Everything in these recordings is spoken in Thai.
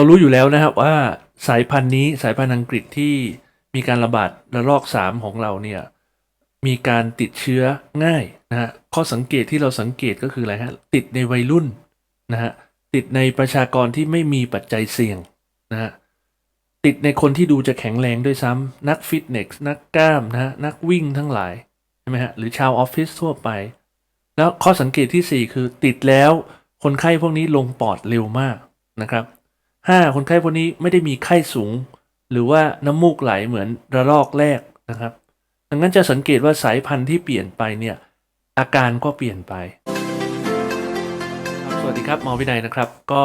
เรารู้อยู่แล้วนะครับว่าสายพันธุ์นี้สายพันธุ์อังกฤษที่มีการระบาดระลอกสามของเราเนี่ยมีการติดเชื้อง่ายนะฮะข้อสังเกตที่เราสังเกตก็คืออะไรฮะติดในวัยรุ่นนะฮะติดในประชากรที่ไม่มีปัจจัยเสี่ยงนะฮะติดในคนที่ดูจะแข็งแรงด้วยซ้ำนักฟิตเนสนักกล้ามนะฮะนักวิ่งทั้งหลายใช่ไหมฮะหรือชาวออฟฟิศทั่วไป แล้วข้อสังเกตที่ 4 คือติดแล้วคนไข้พวกนี้ลงปอดเร็วมากนะครับ 5. คนไข้พวกนี้ไม่ได้มีไข้สูง หรือว่าน้ำมูกไหลเหมือนระลอกแรกนะครับดังนั้นจะสังเกตว่าสายพันธุ์ที่เปลี่ยนไปเนี่ยอาการก็เปลี่ยนไป สวัสดีครับหมอวินัยนะครับ ก็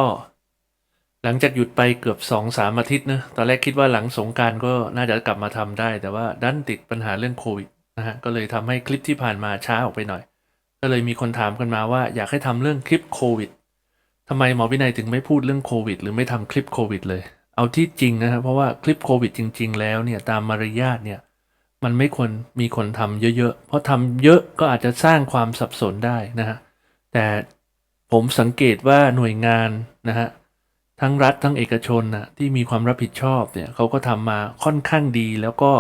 หลังจากหยุดไปเกือบ 2-3อาทิตย์นะตอนแรกคิดว่าหลังสงการก็น่าจะกลับมาทำได้ แต่ว่าดันติดปัญหาเรื่องโควิดนะฮะก็เลยทำให้คลิปที่ผ่านมาช้าออกไปหน่อย ก็เลยมีคนถามกันมาว่าอยากให้ทำเรื่องคลิปโควิด ทำไมหมอวินัยถึงไม่พูดเรื่องโควิด หรือไม่ทำคลิปโควิด เลย เอาที่จริงนะครับเพราะว่าคลิปโควิดจริง ๆ แล้วเนี่ยตามมารยาทเนี่ยมันไม่ควรมีคนทำเยอะๆ เพราะทำเยอะก็อาจจะสร้างความสับสนได้นะฮะแต่ผมสังเกตว่าหน่วยงานนะฮะทั้งรัฐทั้งเอกชนนะที่มีความรับผิดชอบเนี่ยเขาก็ทำมาค่อนข้างดีแล้วก็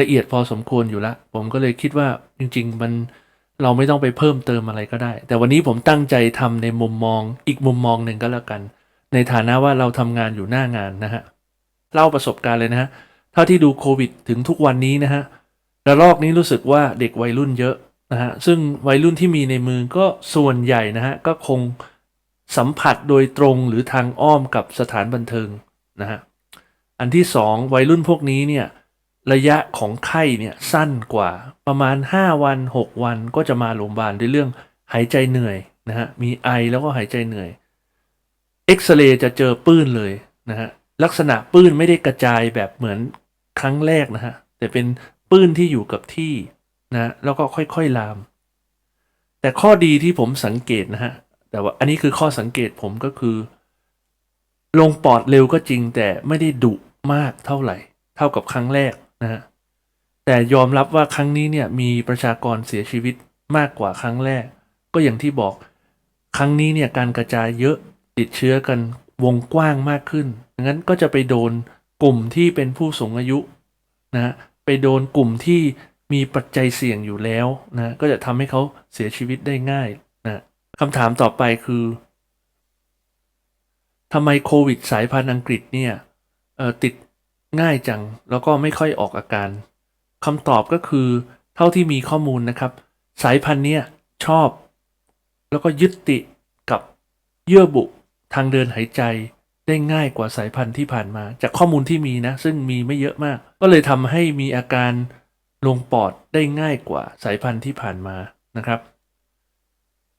ละเอียดพอสมควรอยู่ละ ผมก็เลยคิดว่าจริง ๆ มัน เราไม่ต้องไปเพิ่มเติมอะไรก็ได้ แต่วันนี้ผมตั้งใจทำในมุมมองอีกมุมมองหนึ่งก็แล้วกัน ในฐานะว่าเราทำงานอยู่หน้างานนะฮะเล่าประสบการณ์เลยนะฮะเท่าที่ดูโควิดถึงทุกวันนี้นะฮะระลอกนี้รู้สึกว่าเด็กวัยรุ่นเยอะนะฮะซึ่งวัยรุ่นที่มีในมือก็ส่วนใหญ่นะฮะก็คงสัมผัสโดยตรงหรือทางอ้อมกับสถานบันเทิงนะฮะอันที่สองวัยรุ่นพวกนี้เนี่ย ระยะของไข้เนี่ยสั้นกว่าประมาณ 5 วัน 6 วันก็จะมาโรงพยาบาลด้วยเรื่องหายใจเหนื่อยนะฮะมีไอแล้วก็หายใจเหนื่อยเอ็กซเรย์จะเจอปื้นเลยนะฮะลักษณะปื้นไม่ได้กระจายแบบเหมือนครั้งแรกนะฮะแต่เป็นปื้นที่อยู่กับที่นะแล้วก็ค่อยๆลาม แต่ข้อดีที่ผมสังเกตนะฮะแต่ว่าอันนี้คือข้อสังเกตผมก็คือ ลงปอดเร็วก็จริงแต่ไม่ได้ดุมากเท่าไหร่ เท่ากับครั้งแรก นะฮะแต่ยอมรับว่าครั้งนี้เนี่ยมีประชากรเสียชีวิตมากกว่าครั้งแรก ก็อย่างที่บอกครั้งนี้เนี่ยการกระจายเยอะติดเชื้อกันวงกว้างมากขึ้นดังนั้นก็จะไปโดนกลุ่มที่เป็นผู้สูงอายุนะฮะไปโดนกลุ่มที่มีปัจจัยเสี่ยงอยู่แล้วนะก็จะทำให้เขาเสียชีวิตได้ง่ายนะคำถามต่อไปคือทำไมโควิดสายพันธุ์อังกฤษเนี่ยติด ง่ายจัง แล้วก็ไม่ค่อยออกอาการคำตอบก็คือ เท่าที่มีข้อมูลนะครับ สายพันธุ์เนี้ยชอบ แล้วก็ยึดติกับเยื่อบุทางเดินหายใจได้ง่ายกว่าสายพันธุ์ที่ผ่านมา จากข้อมูลที่มีนะ ซึ่งมีไม่เยอะมาก ก็เลยทำให้มีอาการลงปอดได้ง่ายกว่าสายพันธุ์ที่ผ่านมานะครับ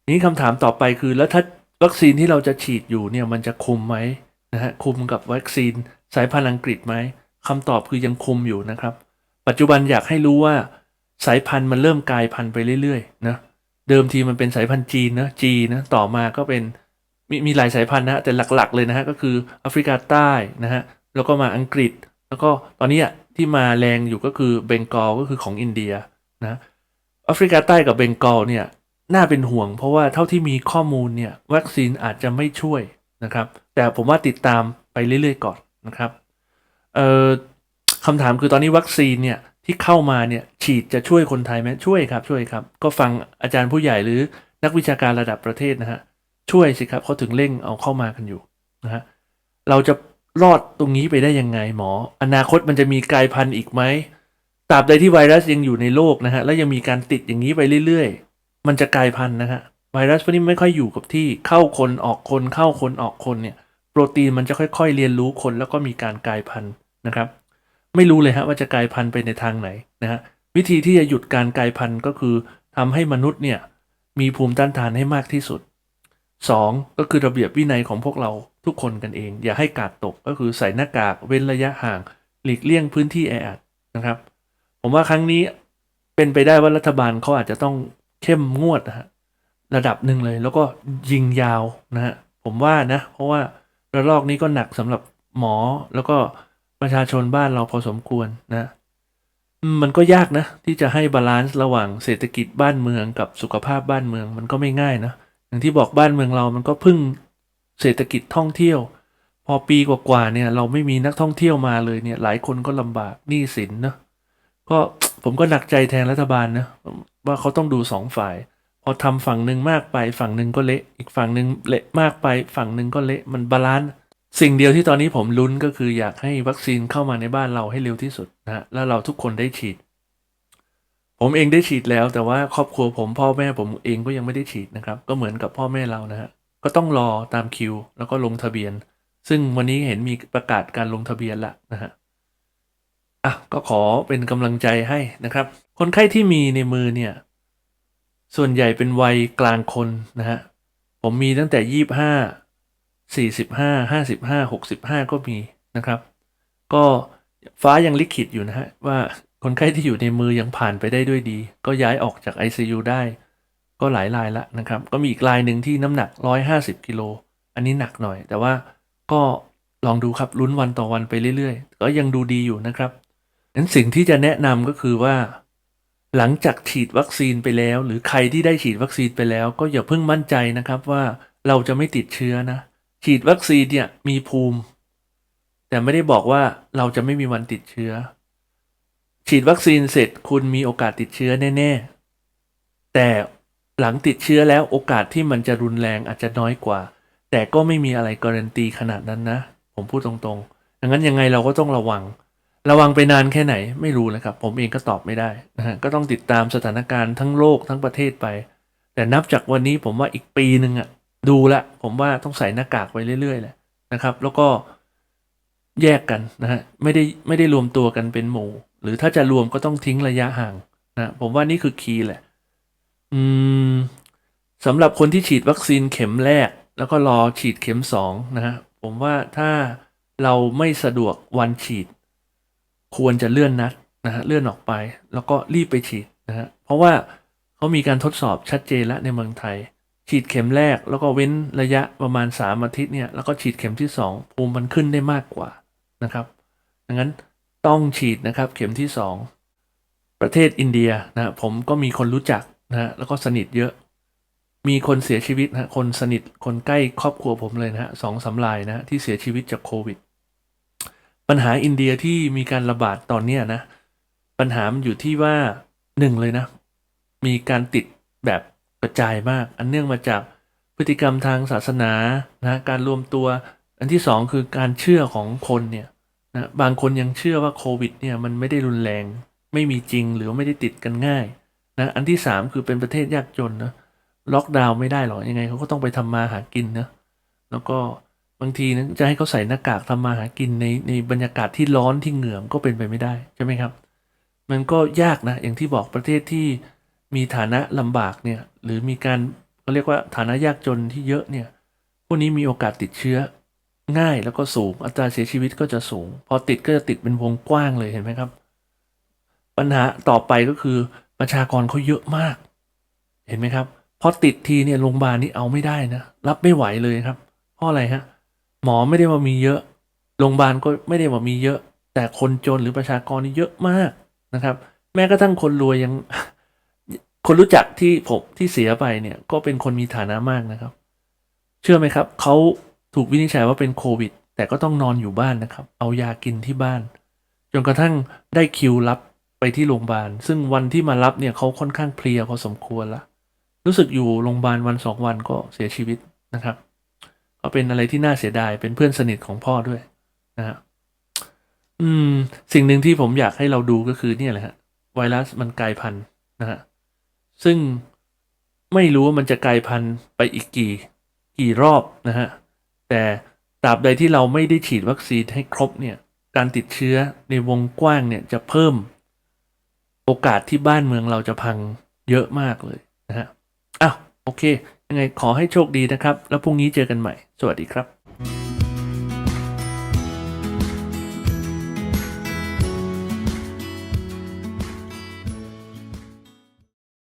นี้คำถามต่อไปคือแล้วถ้าวัคซีนที่เราจะฉีดอยู่เนี่ยมันจะคุมไหมนะฮะคุมกับวัคซีน สายพันธุ์อังกฤษไหมคำตอบคือยังคุมอยู่นะครับ ปัจจุบันอยากให้รู้ว่าสายพันธุ์มันเริ่มกลายพันธุ์ไปเรื่อยๆนะเดิมทีมันเป็นสายพันธุ์จีนนะจีนะต่อมาก็เป็นมีมีหลายสายพันธุ์นะแต่หลักๆเลยนะฮะก็คือแอฟริกาใต้นะฮะแล้วก็มาอังกฤษ แล้วก็ตอนนี้ที่มาแรงอยู่ก็คือเบงกอลก็คือของอินเดียนะแอฟริกาใต้กับเบงกอลเนี่ยน่าเป็นห่วงเพราะว่าเท่าที่มีข้อมูลเนี่ยวัคซีนอาจจะไม่ช่วยนะครับ แต่ผมว่าติดตามไปเรื่อยๆก่อน นะครับเอ่อคำถามคือตอนนี้วัคซีนเนี่ยที่เข้ามาเนี่ยฉีดจะช่วยคนไทยไหมช่วยครับช่วยครับ ก็ฟังอาจารย์ผู้ใหญ่หรือนักวิชาการระดับประเทศนะฮะช่วยสิครับเขาถึงเร่งเอาเข้ามากันอยู่นะฮะเราจะรอดตรงนี้ไปได้ยังไงหมอ อนาคตมันจะมีกลายพันธุ์อีกไหมตราบใดที่ไวรัสยังอยู่ในโลกนะฮะแล้วยังมีการติดอย่างนี้ไปเรื่อยๆ มันจะกลายพันธุ์นะฮะไวรัสพวกนี้ไม่ค่อยอยู่กับที่เข้าคนออกคนเข้าคนออกคนเนี่ย รตีนมันจะค่อยๆ เรียนรู้คนแล้วก็มีการกลายพันธุ์นะครับ ไม่รู้เลยฮะว่าจะกลายพันธุ์ไปในทางไหนนะฮะวิธีที่จะหยุดการกลายพันธุ์ก็คือทำให้มนุษย์เนี่ยมีภูมิต้านทานให้มากที่สุด 2. ก็คือระเบียบวินัยของพวกเราทุกคนกันเอง อย่าให้กาดตกก็คือใส่หน้ากากเว้นระยะห่าง หลีกเลี่ยงพื้นที่แออัดนะครับ ผมว่าครั้งนี้เป็นไปได้ว่ารัฐบาลเขาอาจจะต้องเข้มงวดนะฮะระดับหนึ่งเลย แล้วก็ยิงยาวนะฮะผมว่านะ เพราะว่า ระลอกนี้ก็หนักสำหรับหมอแล้วก็ประชาชนบ้านเราพอสมควรนะ มันก็ยากนะ ที่จะให้บาลานซ์ระหว่างเศรษฐกิจบ้านเมืองกับสุขภาพบ้านเมืองมันก็ไม่ง่ายนะ อย่างที่บอกบ้านเมืองเรามันก็พึ่งเศรษฐกิจท่องเที่ยว พอปีกว่าๆเนี่ย เราไม่มีนักท่องเที่ยวมาเลยเนี่ย หลายคนก็ลำบากหนี้สินเนอะก็ผมก็หนักใจแทนรัฐบาลนะว่าเขาต้องดูสองฝ่าย พอทำฝั่งหนึ่งมากไปฝั่งหนึ่งก็เละ อีกฝั่งหนึ่งเละมากไปฝั่งหนึ่งก็เละมันบาลานซ์สิ่งเดียวที่ตอนนี้ผมลุ้นก็คืออยากให้วัคซีนเข้ามาในบ้านเราให้เร็วที่สุดนะฮะแล้วเราทุกคนได้ฉีด ผมเองได้ฉีดแล้ว แต่ว่าครอบครัวผมพ่อแม่ผมเองก็ยังไม่ได้ฉีดนะครับ ก็เหมือนกับพ่อแม่เรานะฮะก็ต้องรอตามคิว แล้วก็ลงทะเบียน ซึ่งวันนี้เห็นมีประกาศการลงทะเบียนละนะฮะอะก็ขอเป็นกำลังใจให้นะครับ คนไข้ที่มีในมือเนี่ย ส่วนใหญ่เป็นวัยกลางคนนะฮะ ผมมีตั้งแต่ยี่บห้าสี่สิบห้าห้าสิบห้าหกสิบห้าก็มีนะครับ ก็ฟ้ายังลิขิตอยู่นะฮะ ว่าคนไข้ที่อยู่ในมือยังผ่านไปได้ด้วยดี ก็ย้ายออกจาก ICU ได้ ก็หลายรายละนะครับ ก็มีอีกรายหนึ่งที่น้ำหนัก150กิโล อันนี้หนักหน่อย แต่ว่าก็ลองดูครับลุ้นวันต่อวันไปเรื่อยๆ ก็ยังดูดีอยู่นะครับนั้นสิ่งที่จะแนะนำก็คือว่า หลังจากฉีดวัคซีนไปแล้ว หรือใครที่ได้ฉีดวัคซีนไปแล้ว ก็อย่าเพิ่งมั่นใจนะครับว่าเราจะไม่ติดเชื้อนะ ฉีดวัคซีนเนี่ยมีภูมิ แต่ไม่ได้บอกว่าเราจะไม่มีวันติดเชื้อ ฉีดวัคซีนเสร็จคุณมีโอกาสติดเชื้อแน่ ๆ แต่หลังติดเชื้อแล้วโอกาสที่มันจะรุนแรงอาจจะน้อยกว่า แต่ก็ไม่มีอะไรการันตีขนาดนั้นนะ ผมพูดตรงๆดังนั้นยังไงเราก็ต้องระวัง ระวังไปนานแค่ไหนไม่รู้เลยครับ ผมเองก็ตอบไม่ได้นะฮะก็ต้องติดตามสถานการณ์ทั้งโลกทั้งประเทศไป แต่นับจากวันนี้ผมว่าอีกปีหนึ่งอะดูละผมว่าต้องใส่หน้ากากไปเรื่อยๆแหละนะครับ แล้วก็แยกกันนะฮะไม่ได้ไม่ได้รวมตัวกันเป็นหมู่ หรือถ้าจะรวมก็ต้องทิ้งระยะห่างนะผมว่านี่คือคีย์แหละ อืมสำหรับคนที่ฉีดวัคซีนเข็มแรก แล้วก็รอฉีดเข็มสองนะฮะผมว่าถ้าเราไม่สะดวกวันฉีด ควรจะเลื่อนนัดนะฮะเลื่อนออกไป แล้วก็รีบไปฉีดนะฮะเพราะว่าเขามีการทดสอบชัดเจนแล้วในเมืองไทย ฉีดเข็มแรกแล้วก็เว้นระยะประมาณ 3 อาทิตย์เนี่ยแล้วก็ฉีดเข็มที่ 2 ภูมิมันขึ้นได้มากกว่านะครับดังนั้นต้องฉีดนะครับเข็มที่ 2 ประเทศอินเดียนะผมก็มีคนรู้จักนะฮะแล้วก็สนิทเยอะ มีคนเสียชีวิตนะฮะคนสนิทคนใกล้ครอบครัวผมเลยนะฮะสองสามรายนะฮะที่เสียชีวิตจากโควิด ปัญหาอินเดียที่มีการระบาดตอนเนี้นะ ปัญหามันอยู่ที่ว่าหนึ่งเลยนะ มีการติดแบบกระจายมาก อันเนื่องมาจากพฤติกรรมทางศาสนานะการรวมตัว อันที่สองคือการเชื่อของคนเนี่ยนะบางคนยังเชื่อว่าโควิดเนี่ยมันไม่ได้รุนแรง ไม่มีจริงหรือไม่ได้ติดกันง่ายนะอันที่สามคือเป็นประเทศยากจนนะล็อกดาวน์ไม่ได้หรอกยังไงเขาก็ต้องไปทำมาหากินนะแล้วก็ บางทีนะจะให้เขาใส่หน้ากากทำมาหากินในในบรรยากาศที่ร้อนที่เหงื่อมก็เป็นไปไม่ได้ใช่ไหมครับ มันก็ยากนะ อย่างที่บอกประเทศที่มีฐานะลำบากเนี่ย หรือมีการเขาเรียกว่าฐานะยากจนที่เยอะเนี่ย พวกนี้มีโอกาสติดเชื้อง่ายแล้วก็สูง อัตราเสียชีวิตก็จะสูง พอติดก็จะติดเป็นวงกว้างเลยเห็นไหมครับ ปัญหาต่อไปก็คือประชากรเขาเยอะมาก เห็นไหมครับ พอติดทีเนี่ยโรงพยาบาลนี่เอาไม่ได้นะ รับไม่ไหวเลยครับ เพราะอะไรฮะ หมอไม่ได้ว่ามีเยอะ โรงพยาบาลก็ไม่ได้ว่ามีเยอะ แต่คนจนหรือประชากรนี่เยอะมากนะครับ แม้กระทั่งคนรวยยัง คนรู้จักที่ผมที่เสียไปเนี่ย ก็เป็นคนมีฐานะมากนะครับ เชื่อไหมครับ เขาถูกวินิจฉัยว่าเป็นโควิด แต่ก็ต้องนอนอยู่บ้านนะครับ เอายากินที่บ้าน จนกระทั่งได้คิวรับไปที่โรงพยาบาล ซึ่งวันที่มารับเนี่ยเขาค่อนข้างเพลียพอสมควรละ รู้สึกอยู่โรงพยาบาลวันสองวันก็เสียชีวิตนะครับ ก็เป็นอะไรที่น่าเสียดายเป็นเพื่อนสนิทของพ่อด้วยนะฮะอืม สิ่งหนึ่งที่ผมอยากให้เราดูก็คือเนี่ยแหละฮะไวรัสมันกลายพันธุ์นะฮะซึ่งไม่รู้ว่ามันจะกลายพันธุ์ไปอีกกี่กี่รอบนะฮะแต่ตราบใดที่เราไม่ได้ฉีดวัคซีนให้ครบเนี่ย การติดเชื้อในวงกว้างเนี่ยจะเพิ่มโอกาสที่บ้านเมืองเราจะพังเยอะมากเลยนะฮะอ้าว โอเค ยังไงขอให้โชคดีนะครับ แล้วพรุ่งนี้เจอกันใหม่ สวัสดีครับ